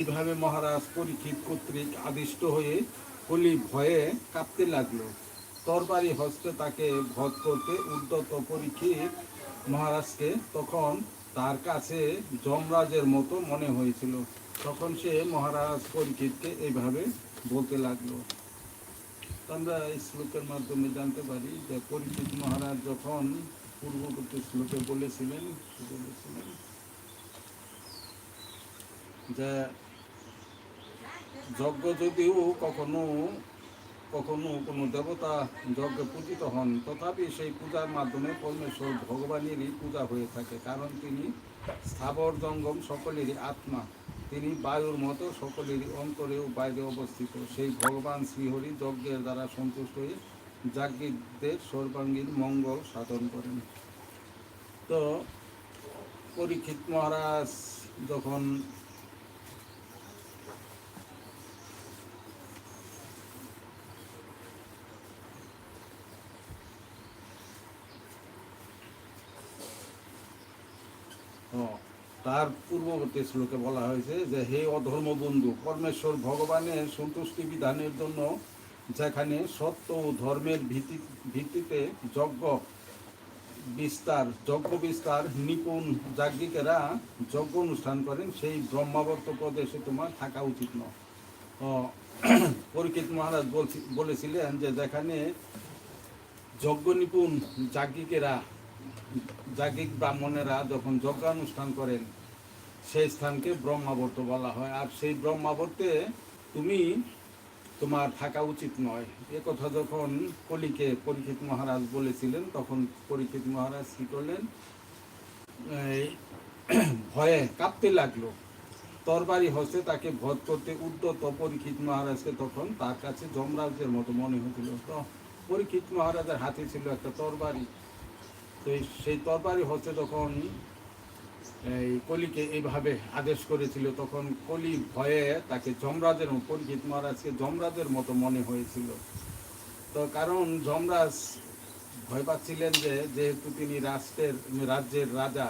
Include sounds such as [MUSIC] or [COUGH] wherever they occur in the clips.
এইভাবে মহারাজ পরীক্ষিত কর্তৃক আদিষ্ট হয়ে কলি ভয়ে কাঁপতে লাগল। তরবারি হস্তে তাকে বধ করতে উদ্যত পরীক্ষিত মহারাজকে তখন তার কাছে যমরাজের মতো মনে হয়েছিল। তখন সে মহারাজ পরীক্ষিতকে এইভাবে বলতে লাগল। আমরা শ্লোকের মাধ্যমে জানতে পারি যে পরীক্ষিত মহারাজ যখন পূর্ববর্তী শ্লোকে বলেছিলেন বলেছিলেন? যে যজ্ঞ যদিও কখনো কখনো কোনো দেবতা যজ্ঞে পূজিত হন, তথাপি সেই পূজার মাধ্যমে পরমেশ্বর ভগবানেরই পূজা হয়ে থাকে, কারণ তিনি স্থাবর জঙ্গম সকলেরই আত্মা। তিনি বায়ুর মতো সকলেরই অন্তরেও বাইরে অবস্থিত। সেই ভগবান শ্রীহরি যজ্ঞের দ্বারা সন্তুষ্ট হয়ে যাজ্ঞিকদের সর্বাঙ্গীন মঙ্গল সাধন করেন। তো পরীক্ষিত মহারাজ যখন ও, তার পূর্ববর্তী শ্লোকে বলা হয়েছে যে হে অধর্ম বন্ধু পরমেশ্বর ভগবানের সন্তুষ্টি বিধানের জন্য যেখানে সত্য ও ধর্মের ভিত্তি ভিত্তিতে যজ্ঞ বিস্তার যজ্ঞ বিস্তার নিপুণ যাজ্ঞিকেরা যজ্ঞ অনুষ্ঠান করেন সেই ব্রহ্মাবর্ত প্রদেশে তোমার থাকা উচিত নয়। ও, পরীক্ষিত মহারাজ বলেছিলেন যে যেখানে যজ্ঞ নিপুণ যাজ্ঞিকেরা যাজ্ঞিক ব্রাহ্মণেরা যখন যজ্ঞানুষ্ঠান করেন সেই স্থানকে ব্রহ্মাবর্ত বলা হয়। আর সেই ব্রহ্মাবর্তে তুমি তোমার থাকা উচিত নয়। এ কথা যখন কলিকে পরীক্ষিত মহারাজ বলেছিলেন, তখন পরীক্ষিত মহারাজ কি করলেন? ভয়ে কাঁপতে লাগল। তরবারি হস্তে তাকে বধ করতে উদ্যত পরীক্ষিত মহারাজকে তখন তার কাছে যমরাজের মতো মনে হয়েছিল তো পরীক্ষিত মহারাজের হাতে ছিল একটা তরবারি। তো সেই তরবারি হচ্ছে যখন এই কলিকে এইভাবে আদেশ করেছিল, তখন কলি ভয়ে তাকে যমরাজের পরীক্ষিত মহারাজকে যমরাজের মতো মনে হয়েছিল। তো কারণ যমরাজ ভয় পাচ্ছিলেন যে, যেহেতু তিনি রাষ্ট্রের, রাজ্যের রাজা,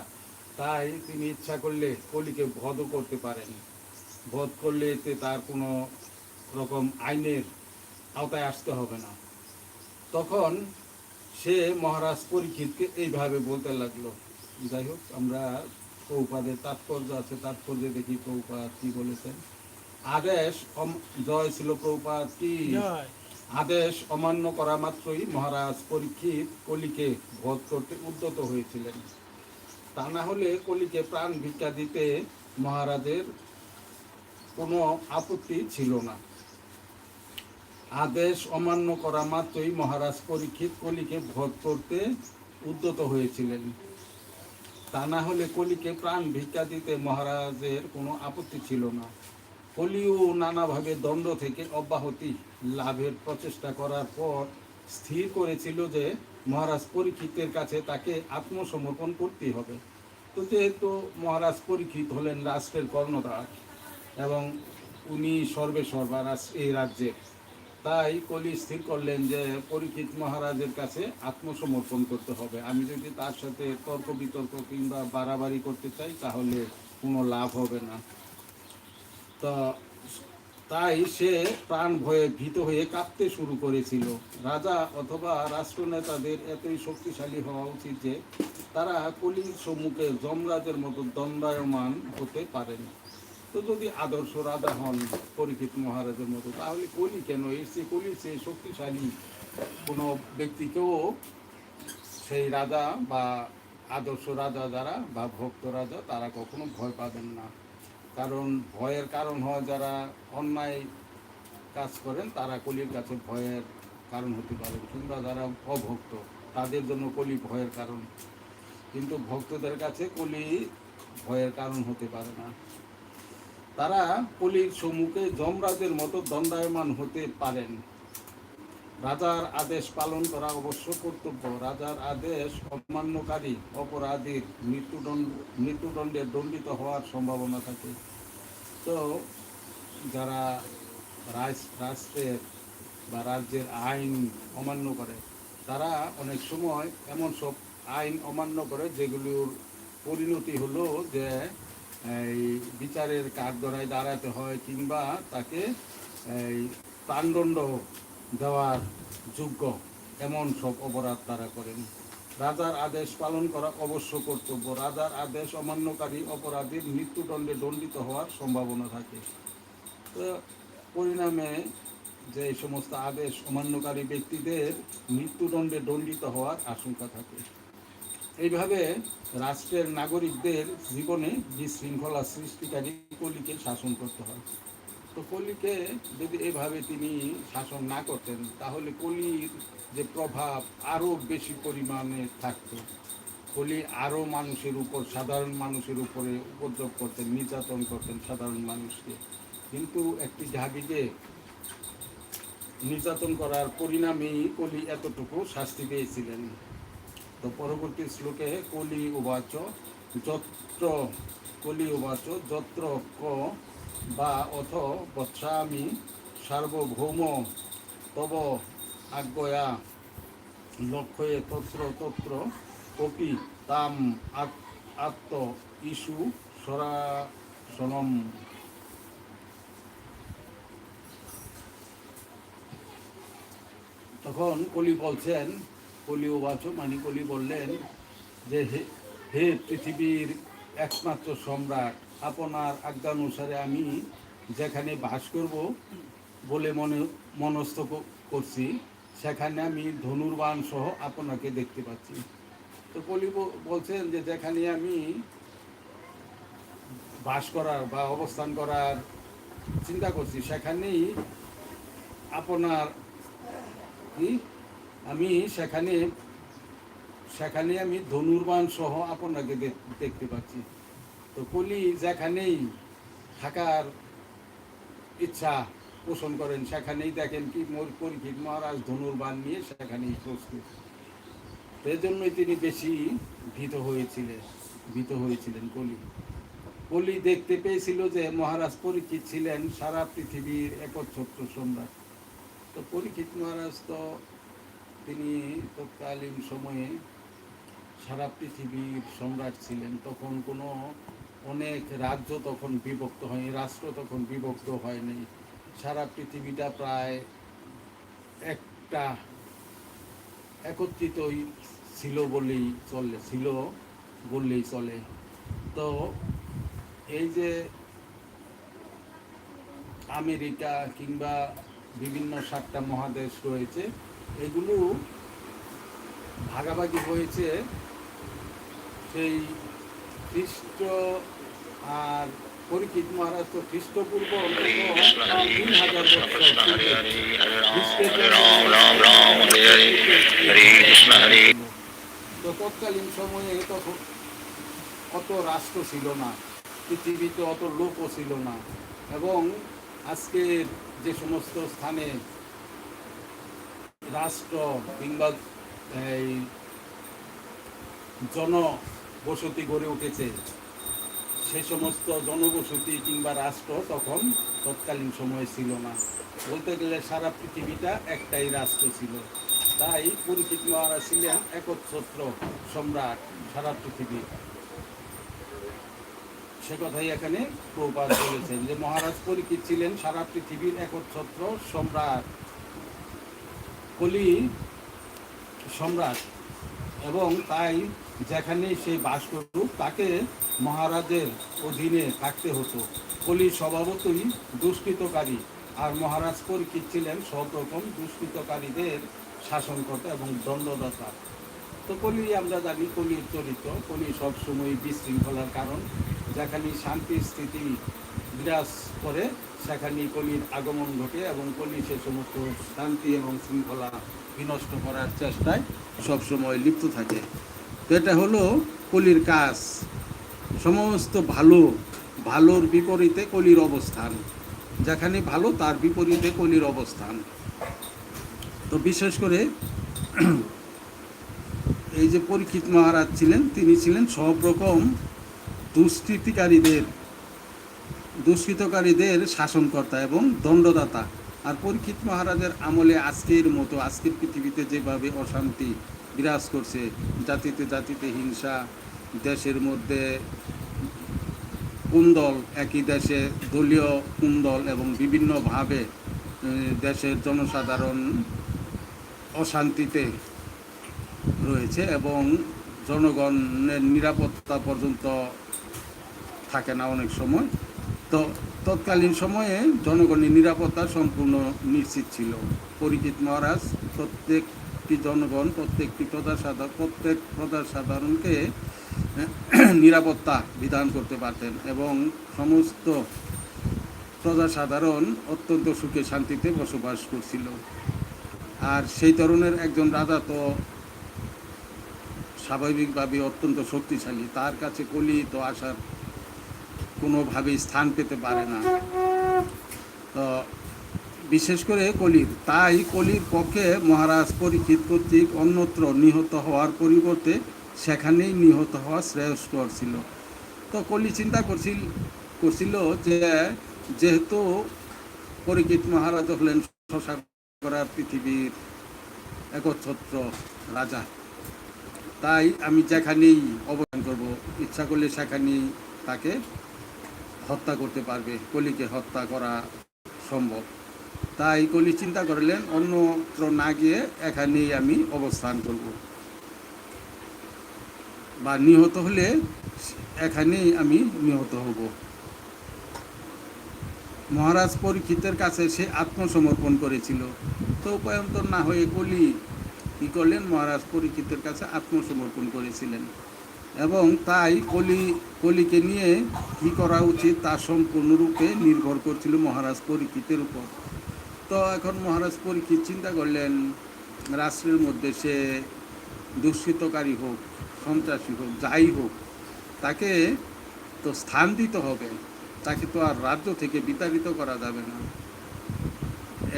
তাই তিনি ইচ্ছা করলে কলিকে বধও করতে পারেন। বধ করলে এতে তার কোনো রকম আইনের আওতায় আসতে হবে না। তখন সে মহারাজ পরীক্ষিতকে এইভাবে বলতে লাগল, যাই হোক, আমরা প্রভুপাদের তাৎপর্য আছে তাৎপর্য দেখি প্রভুপাদ কি বলেছেন? আদেশ জয় ছিল প্রভুপাদ কি? আদেশ অমান্য করা মাত্রই মহারাজ পরীক্ষিত কলিকে বধ করতে উদ্যত হয়েছিলেন। তা না হলে কলিকে প্রাণ ভিক্ষা দিতে মহারাজের কোনো আপত্তি ছিল না। আদেশ অমান্য করা মাত্রই মহারাজ পরীক্ষিত কলিকে বধ করতে উদ্যত হয়েছিলেন। তা না হলে কলিকে প্রাণ ভিক্ষা দিতে মহারাজের কোনো আপত্তি ছিল না। কলিও নানাভাবে দণ্ড থেকে অব্যাহতি লাভের প্রচেষ্টা করার পর স্থির করেছিল যে মহারাজ পরীক্ষিতের কাছে তাকে আত্মসমর্পণ করতেই হবে। তো যেহেতু মহারাজ পরীক্ষিত হলেন রাষ্ট্রের কর্ণধার এবং উনি সর্বে সর্বা এই রাজ্যের। তাই কলি স্থির করলেন যে পরীক্ষিত মহারাজের কাছে আত্মসমর্পণ করতে হবে। আমি যদি তার সাথে তর্ক বিতর্ক কিংবা বাড়াবাড়ি করতে চাই, তাহলে কোনো লাভ হবে না। তা তাই সে প্রাণ ভয়ে ভীত হয়ে কাঁপতে শুরু করেছিল। রাজা অথবা রাষ্ট্রনেতাদের এতই শক্তিশালী হওয়া উচিত যে তারা কলির সম্মুখে যমরাজের মতো দণ্ডায়মান হতে পারেন। তো যদি আদর্শ রাজা হন পরীক্ষিত মহারাজের মতো, তাহলে কলি কেন? এসে কলি সে শক্তিশালী কোনো ব্যক্তিকেও সেই রাজা বা আদর্শ রাজা যারা বা ভক্ত রাজা, তারা কখনো ভয় পাবেন না। কারণ ভয়ের কারণ হয় যারা অন্যায় কাজ করেন, তারা কলির কাছে ভয়ের কারণ হতে পারেন কিংবা যারা অভক্ত, তাদের জন্য কলি ভয়ের কারণ। কিন্তু ভক্তদের কাছে কলি ভয়ের কারণ হতে পারে না। তারা কলির সম্মুখে যমরাজের মতো দণ্ডায়মান হতে পারেন। রাজার আদেশ পালন করা অবশ্য কর্তব্য। রাজার আদেশ অমান্যকারী অপরাধীর মৃত্যুদণ্ড, মৃত্যুদণ্ডে দণ্ডিত হওয়ার সম্ভাবনা থাকে। তো যারা রাষ্ট্রের বা রাজ্যের আইন অমান্য করে, তারা অনেক সময় এমন সব আইন অমান্য করে, যেগুলোর পরিণতি হলো যে এই বিচারের কাঠগড়ায় দাঁড়াতে হয় কিংবা তাকে এই প্রাণদণ্ড দেওয়ার যোগ্য এমন সব অপরাধ তারা করেন। রাজার আদেশ পালন করা অবশ্য কর্তব্য। রাজার আদেশ অমান্যকারী অপরাধীর মৃত্যুদণ্ডে দণ্ডিত হওয়ার সম্ভাবনা থাকে। তো পরিণামে যে সমস্ত আদেশ অমান্যকারী ব্যক্তিদের মৃত্যুদণ্ডে দণ্ডিত হওয়ার আশঙ্কা থাকে। এইভাবে রাষ্ট্রের নাগরিকদের জীবনে বিশৃঙ্খলা সৃষ্টিকারী কলিকে শাসন করতে হয়, তো কলিকে যদি এভাবে তিনি শাসন না করতেন, তাহলে কলির যে প্রভাব আরও বেশি পরিমাণে থাকতো। কলি আরও মানুষের উপর, সাধারণ মানুষের উপরে উপদ্রব করতেন, নির্যাতন করতেন সাধারণ মানুষকে। কিন্তু একটি ঢাবিকে নির্যাতন করার পরিণামেই কলি এতটুকু শাস্তি পেয়েছিলেন। তো পরবর্তী শ্লোকে কলি উবাচ, যত্র কলি উবাচ, যত্র ক বা অথ বৎসামি সার্বভৌম তব আজ্ঞয়া। লক্ষ্যে তত্র তত্র কপি তাম আত- আত্ম ইস্যু সরাসনম তখন কলি বলছেন কলি ওবাচ মানে কলি বললেন যে, হে পৃথিবীর একমাত্র সম্রাট, আপনার আজ্ঞানুসারে আমি যেখানে বাস করব বলে মনে, মনস্থ করছি, সেখানে আমি ধনুর্বাণ সহ আপনাকে দেখতে পাচ্ছি। তো কলি বলছেন যে, যেখানে আমি বাস করার বা অবস্থান করার চিন্তা করছি, সেখানেই আপনার কি আমি সেখানে সেখানে আমি ধনুর্বাণ সহ আপনাকে দেখতে পাচ্ছি। তো কলি যেখানেই থাকার ইচ্ছা পোষণ করেন, সেখানেই দেখেন কি মোর পরীক্ষিত মহারাজ ধনুর্বাণ নিয়ে সেখানেই প্রস্তুত জন্যই তিনি বেশি ভীত হয়েছিলেন ভীত হয়েছিলেন কলি। কলি দেখতে পেয়েছিল যে মহারাজ পরীক্ষিত ছিলেন সারা পৃথিবীর একচ্ছত্র সম্রাট। তো পরীক্ষিত মহারাজ তো তিনি তৎকালীন সময়ে সারা পৃথিবীর সম্রাট ছিলেন। তখন কোনো অনেক রাজ্য তখন বিভক্ত হয়নি, রাষ্ট্র তখন বিভক্ত হয়নি। সারা পৃথিবীটা প্রায় একটা একত্রিতই ছিল বলেই চলে, ছিল বললেই চলে। তো এই যে আমেরিকা কিংবা বিভিন্ন সাতটা মহাদেশ রয়েছে এগুলো ভাগাভাগি হয়েছে সেই খ্রিস্ট আর পরীক্ষিত মহারাজ তো খ্রিস্টপূর্ব তো তৎকালীন সময়ে তখন অত রাষ্ট্র ছিল না, পৃথিবীতে অত লোকও ছিল না। এবং আজকের যে সমস্ত স্থানে রাষ্ট্র কিংবা এই জনবসতি গড়ে উঠেছে, সে সমস্ত জনবসতি কিংবা রাষ্ট্র তখন তৎকালীন সময়ে ছিল না। বলতে গেলে সারা পৃথিবীটা একটাই রাষ্ট্র ছিল। তাই পরিচিত মহারাজ ছিলেন, একচ্ছত্র সম্রাট সারা পৃথিবীর সে কথাই এখানে প্রপাত বলেছেন যে, মহারাজ পরীক্ষিত ছিলেন সারা পৃথিবীর একচ্ছত্র সম্রাট। কলি সম্রাট এবং তাই যেখানে সে বাস করুক, তাকে মহারাজের অধীনে থাকতে হতো। কলি স্বভাবতই দুষ্কৃতকারী আর মহারাজ পরীক্ষিত ছিলেন সব রকম দুষ্কৃতকারীদের শাসনকর্তা এবং দণ্ডদাতা। তো কলি, আমরা জানি কলির চরিত্র। কলি সবসময় বিশৃঙ্খলার কারণ। যেখানে শান্তি স্থিতি বিরাজ করে সেখানে কলির আগমন ঘটে এবং কলি সে সমস্ত শান্তি এবং শৃঙ্খলা বিনষ্ট করার চেষ্টায় সবসময় লিপ্ত থাকে। তো এটা হলো কলির কাজ। সমস্ত ভালো, ভালোর বিপরীতে কলির অবস্থান। যেখানে ভালো, তার বিপরীতে কলির অবস্থান। তো বিশেষ করে এই যে পরীক্ষিত মহারাজ ছিলেন, তিনি ছিলেন সব রকম দুষ্কৃতিকারীদের দুষ্কৃতকারীদের শাসনকর্তা এবং দণ্ডদাতা। আর পরীক্ষিত মহারাজের আমলে আজকের মতো আজকের পৃথিবীতে যেভাবে অশান্তি বিরাজ করছে, জাতিতে জাতিতে হিংসা, দেশের মধ্যে কুন্দল, একই দেশে দলীয় কুন্দল এবং বিভিন্নভাবে দেশের জনসাধারণ অশান্তিতে রয়েছে এবং জনগণের নিরাপত্তা পর্যন্ত থাকে না অনেক সময়। তো তৎকালীন সময়ে জনগণের নিরাপত্তা সম্পূর্ণ নিশ্চিত ছিল। পরিচিত মহারাজ, প্রত্যেকটি জনগণ, প্রত্যেকটি প্রজাসাধারণ প্রত্যেক প্রজাসাধারণকে [CLEARS THROAT] নিরাপত্তা বিধান করতে পারতেন এবং সমস্ত প্রজাসাধারণ অত্যন্ত সুখে শান্তিতে বসবাস করছিল। আর সেই ধরনের একজন রাজা তো স্বাভাবিকভাবে অত্যন্ত শক্তিশালী। তার কাছে কলি তো আসার কোনোভাবেই স্থান পেতে পারে না। তো বিশেষ করে কলির। তাই কলির পক্ষে মহারাজ পরীক্ষিত কর্তৃক অন্যত্র নিহত হওয়ার পরিবর্তে সেখানেই নিহত হওয়া শ্রেয়স্কর ছিল তো কলি চিন্তা করছিল করছিল যে যেহেতু পরীক্ষিত মহারাজ হলেন শশা করার পৃথিবীর একচ্ছত্র রাজা, তাই আমি যেখানেই অবদান করব, ইচ্ছা করলে সেখানেই তাকে হত্যা করতে পারবে, কলিকে হত্যা করা সম্ভব। তাই কলি চিন্তা করলেন, অন্যত্র না গিয়ে এখানেই আমি অবস্থান করব। বা নিহত হলে এখানেই আমি নিহত হব। মহারাজ পরীক্ষিতের কাছে সে আত্মসমর্পণ করেছিল। তো উপায়ন্তর না হয়ে কলি কি করলেন? মহারাজ পরীক্ষিতের কাছে আত্মসমর্পণ করেছিলেন। এবং তাই কলি, কলিকে নিয়ে কি করা উচিত তা সম্পূর্ণরূপে নির্ভর করছিল মহারাজ পরীক্ষিতের উপর। তো এখন মহারাজ পরীক্ষিত চিন্তা করলেন, রাষ্ট্রের মধ্যে সে দুষ্কৃতকারী হোক, সন্ত্রাসী হোক, যাই হোক, তাকে তো স্থান দিতে হবে, তাকে তো আর রাজ্য থেকে বিতাড়িত করা যাবে না।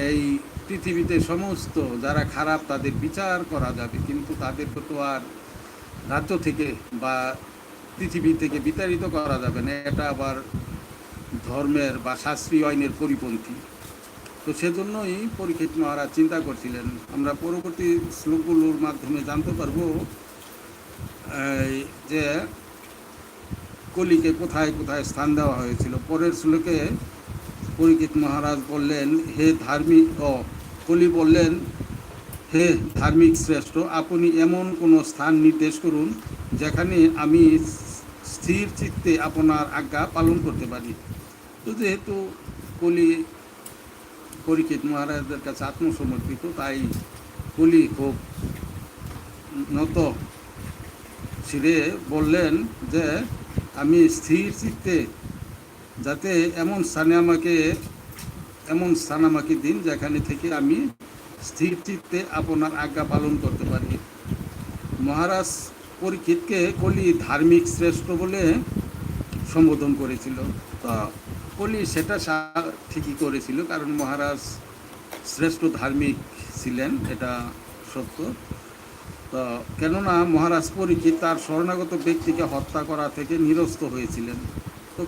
এই পৃথিবীতে সমস্ত যারা খারাপ তাদের বিচার করা যাবে, কিন্তু তাদেরকে তো আর রাজ্য থেকে বা পৃথিবী থেকে বিতাড়িত করা যাবে না, এটা আবার ধর্মের বা শাস্ত্রীয় আইনের পরিপন্থী। তো সেজন্যই পরীক্ষিত মহারাজ চিন্তা করছিলেন, আমরা পরবর্তী শ্লোকগুলোর মাধ্যমে জানতে পারব যে কলিকে কোথায় কোথায় স্থান দেওয়া হয়েছিল। পরের শ্লোকে পরীক্ষিত মহারাজ বললেন, হে ধার্মিক, ও কলি বললেন হে ধার্মিক শ্রেষ্ঠ, আপনি এমন কোনো স্থান নির্দেশ করুন যেখানে আমি স্থির চিত্তে আপনার আজ্ঞা পালন করতে পারি। তো যেহেতু কলি পরীক্ষিত মহারাজদের কাছে আত্মসমর্পিত, তাই কলি খুব নত ছিঁড়ে বললেন যে, আমি স্থির চিত্তে যাতে এমন স্থানে আমাকে, এমন স্থান আমাকে দিন যেখানে থেকে আমি স্থির চিত্তে আপনার আজ্ঞা পালন করতে পারি মহারাজ পরীক্ষিতকে কলি ধার্মিক শ্রেষ্ঠ বলে সম্বোধন করেছিল। তো কলি সেটা ঠিকই করেছিল কারণ মহারাজ শ্রেষ্ঠ ধার্মিক ছিলেন, এটা সত্য। তো কেননা মহারাজ পরীক্ষিত তার শরণাগত ব্যক্তিকে হত্যা করা থেকে নিরস্ত হয়েছিলেন। তো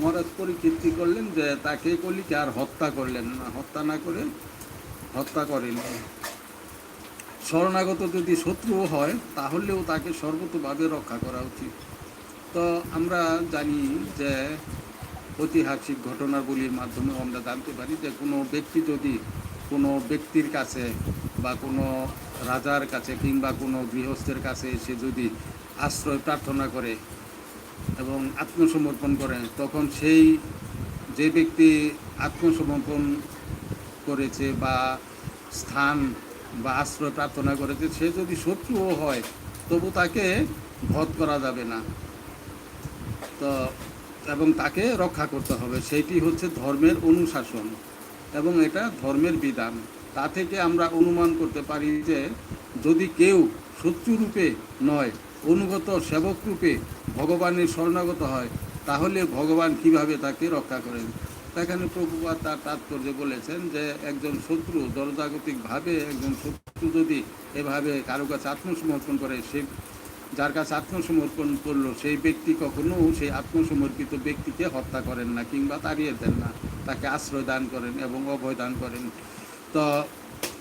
মহারাজ পরীক্ষিত করলেন যে তাকে কলিকে আর হত্যা করলেন না, হত্যা না করে হত্যা করেন। শরণাগত যদি শত্রুও হয়, তাহলেও তাকে সর্বতভাবে রক্ষা করা উচিত। তো আমরা জানি যে ঐতিহাসিক ঘটনাবলীর মাধ্যমে আমরা জানতে পারি যে কোনো ব্যক্তি যদি কোনো ব্যক্তির কাছে বা কোনো রাজার কাছে কিংবা কোনো গৃহস্থের কাছে এসে যদি আশ্রয় প্রার্থনা করে এবং আত্মসমর্পণ করে, তখন সেই যে ব্যক্তি আত্মসমর্পণ করেছে বা স্থান বা আশ্রয় প্রার্থনা করেছে, সে যদি শত্রুও হয়, তবু তাকে বধ করা যাবে না। তো, এবং তাকে রক্ষা করতে হবে। সেইটি হচ্ছে ধর্মের অনুশাসন এবং এটা ধর্মের বিধান। তা থেকে আমরা অনুমান করতে পারি যে, যদি কেউ শত্রুরূপে নয়, অনুগত সেবক রূপে ভগবানের শরণাগত হয়, তাহলে ভগবান কীভাবে তাকে রক্ষা করেন? সেখানে প্রভুপাত তার তাৎপর্য বলেছেন যে একজন শত্রু দরজাগতিকভাবে একজন শত্রু যদি এভাবে কারও কাছে আত্মসমর্পণ করে, সে যার কাছে আত্মসমর্পণ করল, সেই ব্যক্তি কখনো সেই আত্মসমর্পিত ব্যক্তিকে হত্যা করেন না কিংবা তাড়িয়ে দেন না। তাকে আশ্রয় দান করেন এবং অভয় দান করেন। তো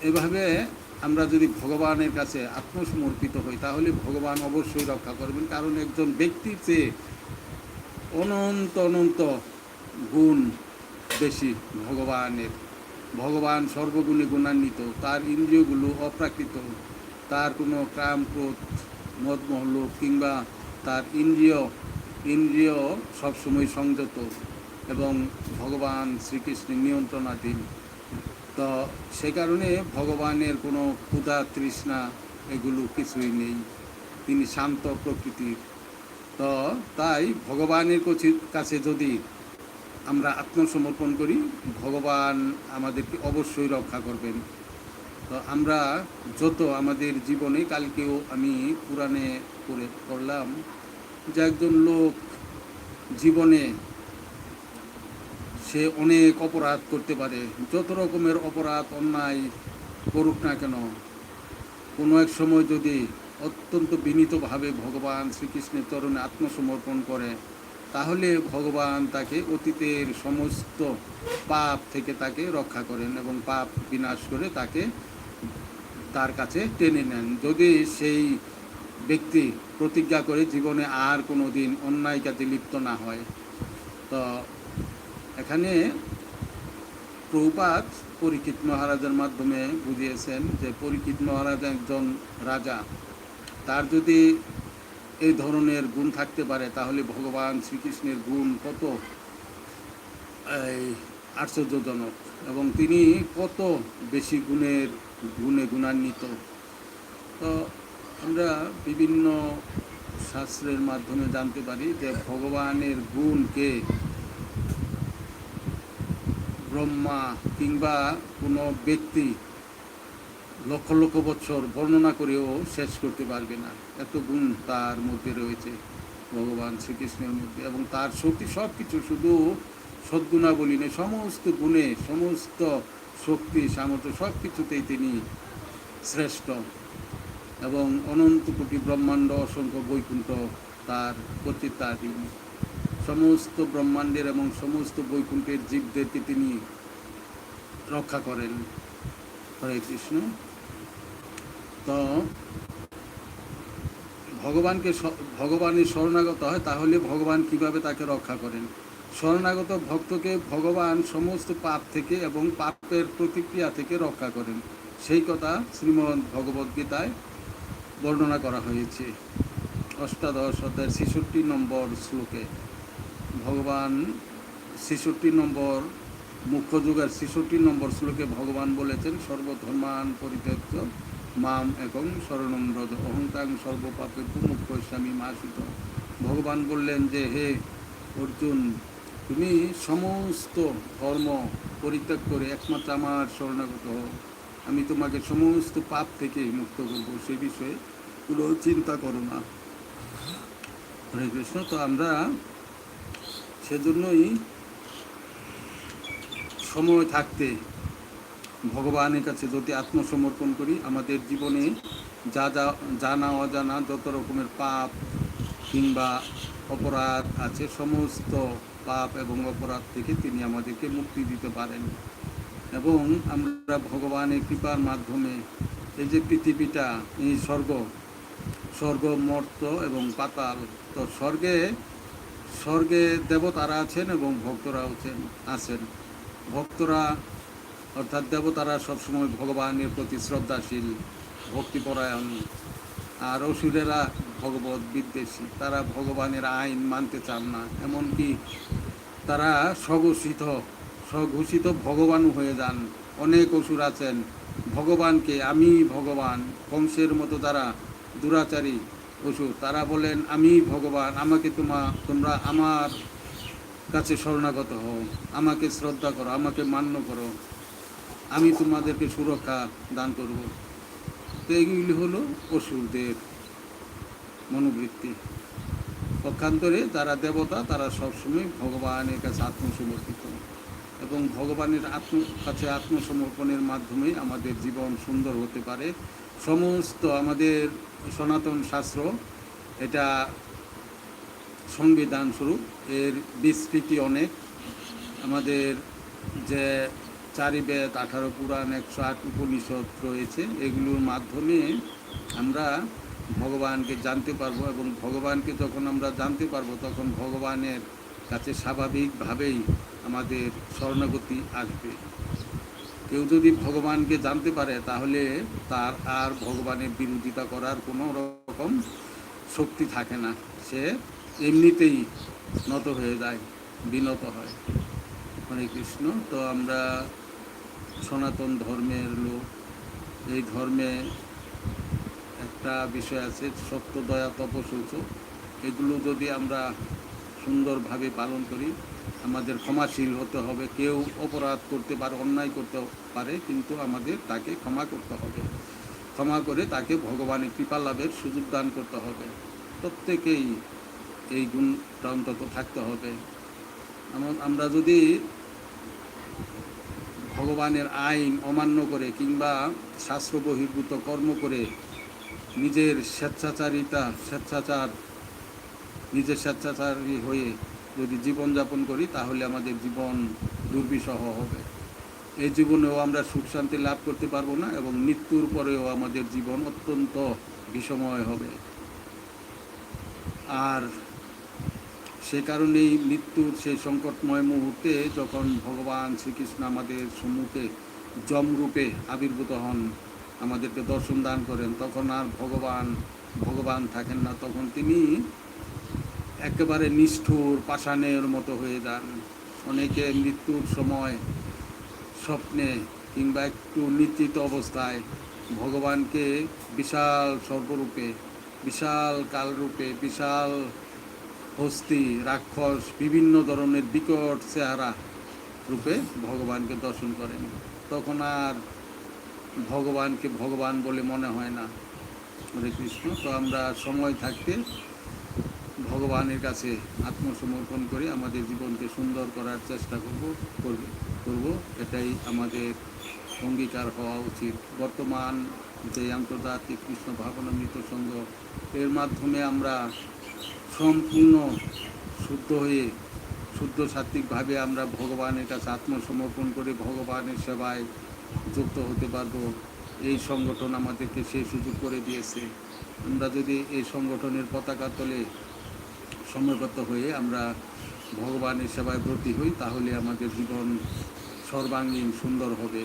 এভাবে আমরা যদি ভগবানের কাছে আত্মসমর্পিত হই, তাহলে ভগবান অবশ্যই রক্ষা করবেন। কারণ একজন ব্যক্তির চেয়ে অনন্ত অনন্ত গুণ বেশি ভগবানের, ভগবান সর্বগুণে গুণান্বিত, তার ইন্দ্রিয়গুলো অপ্রাকৃত, তার কোনো কাম, ক্রোধ মদমহল কিংবা তার ইন্দ্রিয় ইন্দ্রিয় সবসময় সংযত এবং ভগবান শ্রীকৃষ্ণের নিয়ন্ত্রণাধীন। তো সে কারণে ভগবানের কোনো ক্ষুধা, তৃষ্ণা এগুলো কিছুই নেই। তিনি শান্ত প্রকৃতির। তো তাই ভগবানের কাছে যদি আমরা আত্মসমর্পণ করি, ভগবান আমাদেরকে অবশ্যই রক্ষা করবেন। তো আমরা যত আমাদের জীবনে, কালকেও আমি পুরাণে পড়ে পড়লাম যে একজন লোক জীবনে সে অনেক অপরাধ করতে পারে, যত রকমের অপরাধ, অন্যায় করুক না কেন, কোনো এক সময় যদি অত্যন্ত বিনীতভাবে ভগবান শ্রীকৃষ্ণের চরণে আত্মসমর্পণ করে তাহলে ভগবান তাকে অতীতের সমস্ত পাপ থেকে তাকে রক্ষা করেন এবং পাপ বিনাশ করে তাকে তার কাছে টেনে নেন। যদি সেই ব্যক্তি প্রতিজ্ঞা করে জীবনে আর কোনো দিন অন্যায় কাজে লিপ্ত না হয়, তো এখানে প্রভুপাত পরীক্ষিত মহারাজের মাধ্যমে বুঝিয়েছেন যে পরীক্ষিত মহারাজ একজন রাজা। তার যদি এই ধরনের গুণ থাকতে পারে, তাহলে ভগবান শ্রীকৃষ্ণের গুণ কত? আশ্চর্যজনক। এবং তিনি কত বেশি গুণের গুণে গুণান্বিত? তো আমরা বিভিন্ন শাস্ত্রের মাধ্যমে জানতে পারি যে ভগবানের গুণকে ব্রহ্মা কিংবা কোনো ব্যক্তি লক্ষ লক্ষ বছর বর্ণনা করেও শেষ করতে পারবে না। এত গুণ তার মধ্যে রয়েছে, ভগবান শ্রীকৃষ্ণের মধ্যে। এবং তার শক্তি সব কিছু শুধু সদ্গুণাবলী নেই সমস্ত গুণে, সমস্ত শক্তি, সামর্থ্য সব কিছুতেই তিনি শ্রেষ্ঠ। এবং অনন্ত কোটি ব্রহ্মাণ্ড অসংখ্য বৈকুণ্ঠ তার কর্তৃত্বাধীন। সমস্ত ব্রহ্মাণ্ডের এবং সমস্ত বৈকুণ্ঠের জীবদেরকে তিনি রক্ষা করেন। হরে কৃষ্ণ। তো ভগবানকে ভগবানের শরণাগত হয়, তাহলে ভগবান কীভাবে তাকে রক্ষা করেন? শরণাগত ভক্তকে ভগবান সমস্ত পাপ থেকে এবং পাপের প্রতিক্রিয়া থেকে রক্ষা করেন। সেই কথা শ্রীমদ্ ভগবদ্গীতায় বর্ণনা করা হয়েছে। অষ্টাদশ অধ্যায়ের ছেষট্টি নম্বর শ্লোকে। ভগবান ছেষট্টি নম্বর, মুখ্য যুগের ছেষট্টি নম্বর শ্লোকে ভগবান বলেছেন, সর্বধর্মান পরিত্যক্ত মাম এবং শরণম ব্রজ অহংকার সর্বপাপে স্বামী মাসিত। ভগবান বললেন যে, হে অর্জুন, তুমি সমস্ত ধর্ম পরিত্যাগ করে একমাত্র আমার শরণাগত হও। আমি তোমাকে সমস্ত পাপ থেকে মুক্ত করব। সে বিষয়ে কোনো চিন্তা করো না। হরে কৃষ্ণ, তো আমরা সেজন্যই সময় থাকতে ভগবানের কাছে যদি আত্মসমর্পণ করি, আমাদের জীবনে যা যা জানা অজানা, যত রকমের পাপ কিংবা অপরাধ আছে, সমস্ত পাপ এবং অপরাধ থেকে তিনি আমাদেরকে মুক্তি দিতে পারেন। এবং আমরা ভগবানের কৃপার মাধ্যমে এই যে পৃথিবীটা, এই স্বর্গ স্বর্গ মর্ত এবং পাতাল, তো স্বর্গে স্বর্গে দেবতারা আছেন এবং ভক্তরা আছেন আছেন। ভক্তরা অর্থাৎ দেবতারা সবসময় ভগবানের প্রতি শ্রদ্ধাশীল, ভক্তিপরায়ণ, আর অসুরেরা ভগবত বিদ্বেষী। তারা ভগবানের আইন মানতে চান না, এমনকি তারা স্বঘোষিত স্বঘোষিত ভগবানও হয়ে যান। অনেক অসুর আছেন। ভগবানকে আমি ভগবান কংসের মতো তারা দুরাচারী অসুর, তারা বলেন, আমি ভগবান, আমাকে তোমা, তোমরা আমার কাছে শরণাগত হও, আমাকে শ্রদ্ধা করো, আমাকে মান্য করো। আমি তোমাদেরকে সুরক্ষা দান করব। তো এইগুলি হলো অসুরদের মনোবৃত্তি। পক্ষান্তরে যারা দেবতা, তারা সবসময় ভগবানের কাছে আত্মসমর্পিত। এবং ভগবানের আত্ম, কাছে আত্মসমর্পণের মাধ্যমে আমাদের জীবন সুন্দর হতে পারে। সমস্ত আমাদের সনাতন শাস্ত্র এটা সংবিধান স্বরূপ এর বিস্তৃতি অনেক। আমাদের যে চারি বেদ আঠারো পুরাণ, একশো আট উপনিষদ রয়েছে। এগুলোর মাধ্যমে আমরা ভগবানকে জানতে পারব এবং ভগবানকে যখন আমরা জানতে পারব, তখন ভগবানের কাছে স্বাভাবিকভাবেই আমাদের শরণাগতি আসবে। কেউ যদি ভগবানকে জানতে পারে, তাহলে তার আর ভগবানের বিরোধিতা করার কোনো রকম শক্তি থাকে না। সে এমনিতেই নত হয়ে যায়, বিনত হয়। হরে কৃষ্ণ। তো আমরা সনাতন ধর্মের লোক। এই ধর্মে একটা বিষয় আছে, সত্য, দয়া তপসূচ এগুলো যদি আমরা সুন্দরভাবে পালন করি, আমাদের ক্ষমাশীল হতে হবে। কেউ অপরাধ করতে পারে, অন্যায় করতে পারে, কিন্তু আমাদের তাকে ক্ষমা করতে হবে। ক্ষমা করে তাকে ভগবানের কৃপা লাভের সুযোগ দান করতে হবে। প্রত্যেকেই এই গুণটা অন্তত থাকতে হবে। আমা- আমরা যদি ভগবানের আইন অমান্য করে কিংবা শাস্ত্র বহির্ভূত কর্ম করে নিজের স্বেচ্ছাচারিতা, স্বেচ্ছাচার, নিজের স্বেচ্ছাচারী হয়ে যদি জীবনযাপন করি, তাহলে আমাদের জীবন দুর্বিষহ হবে। এই জীবনেও আমরা সুখ শান্তি লাভ করতে পারব না এবং মৃত্যুর পরেও আমাদের জীবন অত্যন্ত বিষময় হবে। আর সে কারণেই মৃত্যুর সেই সংকটময় মুহূর্তে যখন ভগবান শ্রীকৃষ্ণ আমাদের সম্মুখে যমরূপে আবির্ভূত হন, আমাদেরকে দর্শন দান করেন, তখন আর ভগবান ভগবান থাকেন না। তখন তিনি একেবারে নিষ্ঠুর, পাষাণের মতো হয়ে যান। অনেকে মৃত্যুর সময় স্বপ্নে কিংবা একটু নিশ্চিত অবস্থায় ভগবানকে বিশাল সর্বরূপে বিশাল কালরূপে, বিশাল হস্তি রাক্ষস, বিভিন্ন ধরনের বিকট চেহারা রূপে ভগবানকে দর্শন করেন। তখন আর ভগবানকে ভগবান বলে মনে হয় না। হরে কৃষ্ণ, তো আমরা সময় থাকতে ভগবানের কাছে আত্মসমর্পণ করে আমাদের জীবনকে সুন্দর করার চেষ্টা করব করব করব। এটাই আমাদের অঙ্গীকার হওয়া উচিত। বর্তমান যে আন্তর্জাতিক কৃষ্ণ ভাবনামৃত সংঘ, এর মাধ্যমে আমরা সম্পূর্ণ শুদ্ধ হয়ে, শুদ্ধ সাত্বিকভাবে আমরা ভগবানের কাছে আত্মসমর্পণ করে ভগবানের সেবায় যুক্ত হতে পারব। এই সংগঠন আমাদেরকে সেই সুযোগ করে দিয়েছে। আমরা যদি এই সংগঠনের পতাকা তলে সময়বদ্ধ হয়ে আমরা ভগবানের সেবায় ব্রতী হই, তাহলে আমাদের জীবন সর্বাঙ্গীন সুন্দর হবে।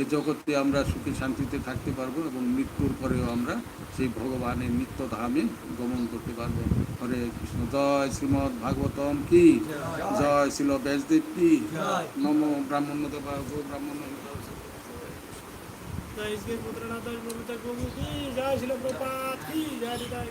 এ জগতে আমরা সুখে শান্তিতে থাকতে পারব এবং মৃত্যুর পরেও আমরা সেই ভগবানের নিত্য ধামে গমন করতে পারব। হরে কৃষ্ণ। জয় শ্রীমদ ভাগবতম কি? জয় শ্রীল ব্যাসদেব কি? নম ব্রাহ্মণ ব্রাহ্মণ জয় শ্রী পুত্রনাথ কি জয় শ্রীল প্রপাত কি? জয়